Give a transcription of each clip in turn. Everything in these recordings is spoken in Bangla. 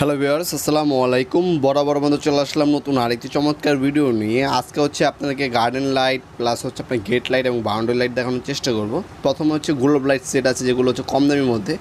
হ্যালো ভিওয়ার্স আসসালামু আলাইকুম। বরাবর বন্ধু চলে আসলাম নতুন আরেকটি চমৎকার ভিডিও নিয়ে। আজকে হচ্ছে আপনাদেরকে গার্ডেন লাইট প্লাস হচ্ছে আপনার গেট লাইট এবং বাউন্ডারি লাইট দেখানোর চেষ্টা করব। প্রথমে হচ্ছে গ্লোব লাইট সেট আছে, যেগুলো হচ্ছে কম দামের মধ্যে।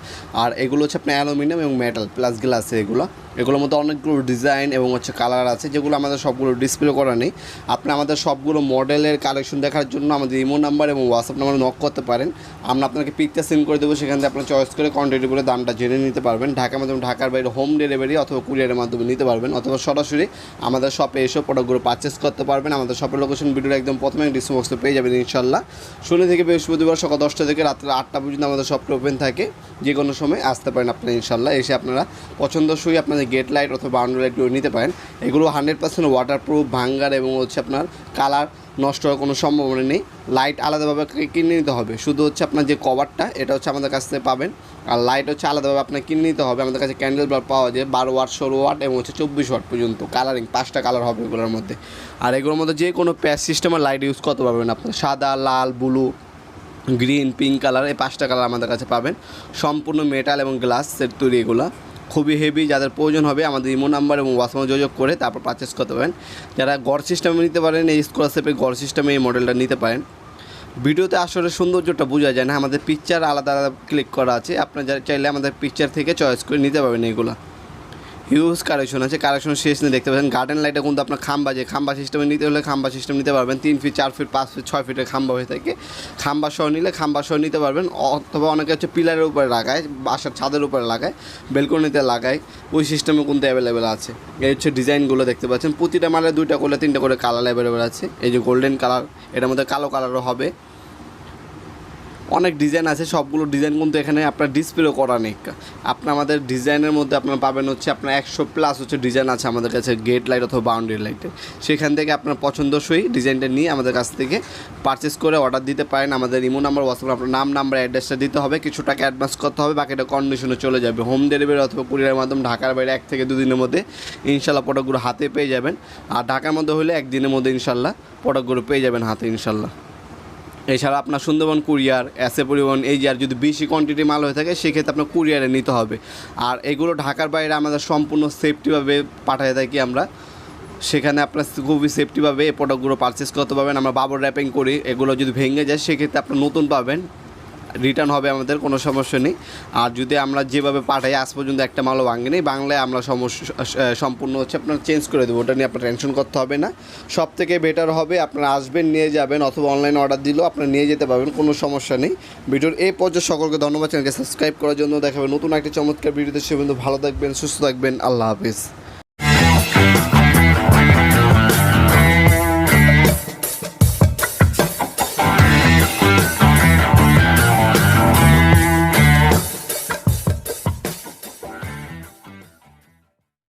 আর এগুলো হচ্ছে আপনার অ্যালুমিনিয়াম এবং মেটাল প্লাস গ্লাস এগুলো। এগুলোর মধ্যে অনেকগুলো ডিজাইন এবং হচ্ছে কালার আছে, যেগুলো আমাদের সবগুলো ডিসপ্লে করা নেই। আপনি আমাদের সবগুলো মডেলের কালেকশন দেখার জন্য আমাদের ইমো নাম্বার এবং হোয়াটসঅ্যাপ নাম্বার নক করতে পারেন। আমরা আপনাকে পিকটা সেন্ড করে দেবো, সেখান থেকে আপনার চয়েস করে কোয়ান্টিটি করে দামটা জেনে নিতে পারবেন। ঢাকার মাধ্যমে ঢাকার বাইরে হোম ডেলিভারি অথবা কুরিয়ারের মাধ্যমে নিতে পারবেন, অথবা সরাসরি আমাদের শপে এসে প্রোডাক্টগুলো পারচেস করতে পারবেন। আমাদের শপের লোকেশন ভিডিওর একদম প্রথমে ডিসক্রিপশন পেয়ে যাবেন ইনশাল্লাহ শনি থেকে বৃহস্পতিবার সকাল দশটা থেকে রাত্রে আটটা পর্যন্ত আমাদের শপটা ওপেন থাকে। যে কোনো সময় আসতে পারেন আপনারা ইনশাল্লাহ এসে আপনারা পছন্দসই আপনাদের গেট লাইট অথবা বাউন্ডারি লাইটগুলো নিতে পারেন। এগুলো হান্ড্রেড পার্সেন্ট ওয়াটারপ্রুফ ভাঙ্গার এবং হচ্ছে আপনার কালার নষ্ট হওয়ার কোনো সম্ভাবনা নেই। লাইট আলাদাভাবে কিনে নিতে হবে। শুধু হচ্ছে আপনার যে কভারটা এটা হচ্ছে আমাদের কাছ থেকে পাবেন। আর লাইট হচ্ছে আলাদাভাবে আপনার কিনে নিতে হবে। আমাদের কাছে ক্যান্ডেল বাল্ব পাওয়া যায় বারো ওয়াট ষোলো ওয়াট এবং হচ্ছে চব্বিশ ওয়াট পর্যন্ত। কালারিং পাঁচটা কালার হবে এগুলোর মধ্যে। আর এগুলোর মধ্যে যে কোনো প্যাচ সিস্টেমের লাইট ইউজ করতে পারবেন আপনার? সাদা, লাল ব্লু গ্রিন পিঙ্ক কালার এই পাঁচটা কালার আমাদের কাছে পাবেন। সম্পূর্ণ মেটাল এবং গ্লাস সেট তৈরি এগুলো। খুবই হেভি যাদের প্রয়োজন হবে আমাদের ইমো নাম্বার এবং ওয়াসমার যোগাযোগ করে তারপর পারচেস করতে পারেন। যারা গড় সিস্টেমে নিতে পারেন, এই স্কলারশিপের গড় সিস্টেমে এই মডেলটা নিতে পারেন। ভিডিওতে আসলে সৌন্দর্যটা বোঝা যায় না, আমাদের পিকচার আলাদা আলাদা ক্লিক করা আছে। আপনারা চাইলে আমাদের পিকচার থেকে চয়েস করে নিতে পারবেন এগুলো। হিউজ কালেকশন আছে কালেকশন শেষ নিয়ে দেখতে পাচ্ছেন গার্ডেন লাইটে কিন্তু আপনার খাম্বা যে খাম্বা সিস্টেমে নিতে হলে খাম্বা সিস্টেম নিতে পারবেন। তিন ফিট চার ফিট পাঁচ ফিট ছয় ফিটের খাম্বা হয়ে থাকে। খাম্বা সহ নিলে খাম্বা সহ নিতে পারবেন। অথবা অনেকে হচ্ছে পিলারের উপরে লাগায়, বাসার ছাদের উপরে লাগায় বেলকনিতে লাগায়। ওই সিস্টেমে কিন্তু অ্যাভেলেবেল আছে। এই হচ্ছে ডিজাইনগুলো দেখতে পাচ্ছেন। প্রতিটা মালে দুইটা করলে তিনটা করে কালার অ্যাভেলেবেল আছে। এই যে গোল্ডেন কালার এটার মধ্যে কালো কালারও হবে। অনেক ডিজাইন আছে, সবগুলো ডিজাইন কিন্তু এখানে আপনার ডিসপ্লেও করা নেই। আপনার আমাদের ডিজাইনের মধ্যে আপনার পাবেন হচ্ছে আপনার একশো প্লাস হচ্ছে ডিজাইন আছে আমাদের কাছে গেট লাইট অথবা বাউন্ডারি লাইটের সেখান থেকে আপনার পছন্দসই ডিজাইনটা নিয়ে আমাদের কাছ থেকে পারচেস করে অর্ডার দিতে পারেন। আমাদের ইমো নাম্বার হোয়াটসঅ্যাপ আপনার নাম নাম্বার অ্যাড্রেসটা দিতে হবে। কিছু টাকা অ্যাডভান্স করতে হবে, বাকিটা কন্ডিশনে চলে যাবে। হোম ডেলিভারি অথবা কুরিয়ারের মাধ্যমে ঢাকার বাইরে এক থেকে দুদিনের মধ্যে ইনশাল্লাহ প্রোডাক্টগুলো হাতে পেয়ে যাবেন। আর ঢাকার মধ্যে হলে একদিনের মধ্যে ইনশাল্লাহ প্রোডাক্টগুলো পেয়ে যাবেন হাতে ইনশাল্লাহ। এছাড়া আপনার সুন্দরবন কুরিয়ার এসে পরিবহন, এই আর যদি বেশি কোয়ান্টিটি মাল হয়ে থাকে, সেক্ষেত্রে আপনার কুরিয়ারে নিতে হবে। আর এগুলো ঢাকার বাইরে আমাদের সম্পূর্ণ সেফটিভাবে পাঠিয়ে থাকি আমরা। সেখানে আপনার খুবই সেফটিভাবে এই প্রোডাক্টগুলো পারচেস করতে পারবেন। আমরা বাবর র্যাপিং করি, এগুলো যদি ভেঙে যায়, সেক্ষেত্রে আপনার নতুন পাবেন। রিটার্ন হবে আমাদের, কোনো সমস্যা নেই। আর যদি আমরা যেভাবে পাঠাই, আজ পর্যন্ত একটা মালও ভাঙেনি। বাংলায় আমরা সমস্যা সম্পূর্ণ হচ্ছে আপনার চেঞ্জ করে দেবো। ওটা নিয়ে আপনার টেনশন করতে হবে না। সব থেকে বেটার হবে, আপনারা আসবেন, নিয়ে যাবেন, অথবা অনলাইন অর্ডার দিলেও আপনারা নিয়ে যেতে পারবেন, কোনো সমস্যা নেই। ভিডিওর এই পর্যায়ে সকলকে ধন্যবাদ। চ্যানেলকে সাবস্ক্রাইব করার জন্য দেখাবেন নতুন একটি চমৎকার ভিডিওতে সে কিন্তু ভালো থাকবেন, সুস্থ থাকবেন। আল্লাহ হাফিজ।